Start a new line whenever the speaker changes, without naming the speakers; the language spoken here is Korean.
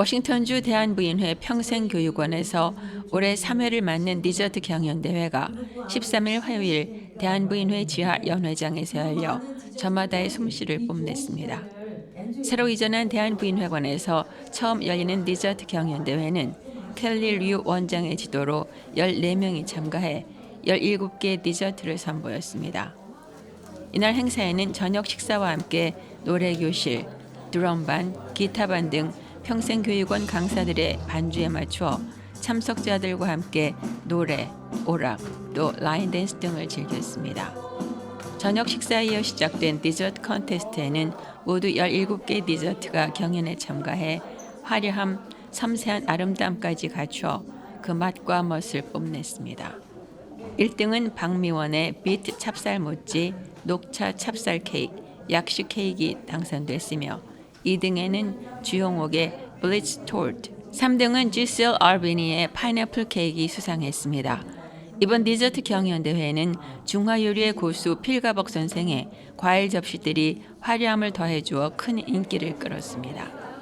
워싱턴주 대한부인회 평생교육원에서 올해 3회를 맞는 디저트 경연대회가 13일 화요일 대한부인회 지하 연회장에서 열려 저마다의 솜씨를 뽐냈습니다. 새로 이전한 대한부인회관에서 처음 열리는 디저트 경연대회는 켈리 류 원장의 지도로 14명이 참가해 17개 디저트를 선보였습니다. 이날 행사에는 저녁 식사와 함께 노래 교실, 드럼반, 기타반 등 평생교육원 강사들의 반주에 맞추어 참석자들과 함께 노래, 오락, 또 라인 댄스 등을 즐겼습니다. 저녁 식사에 이어 시작된 디저트 컨테스트에는 모두 17개 디저트가 경연에 참가해 화려함, 섬세한 아름다움까지 갖추어 그 맛과 멋을 뽐냈습니다. 1등은 박미원의 비트 찹쌀 모찌, 녹차 찹쌀 케이크, 약식 케이크가 당선됐으며 2등에는 주용옥의 블리츠 톨트, 3등은 지셀 알비니의 파인애플 케이크가 수상했습니다. 이번 디저트 경연대회는 중화요리의 고수 필가벅 선생의 과일 접시들이 화려함을 더해주어 큰 인기를 끌었습니다.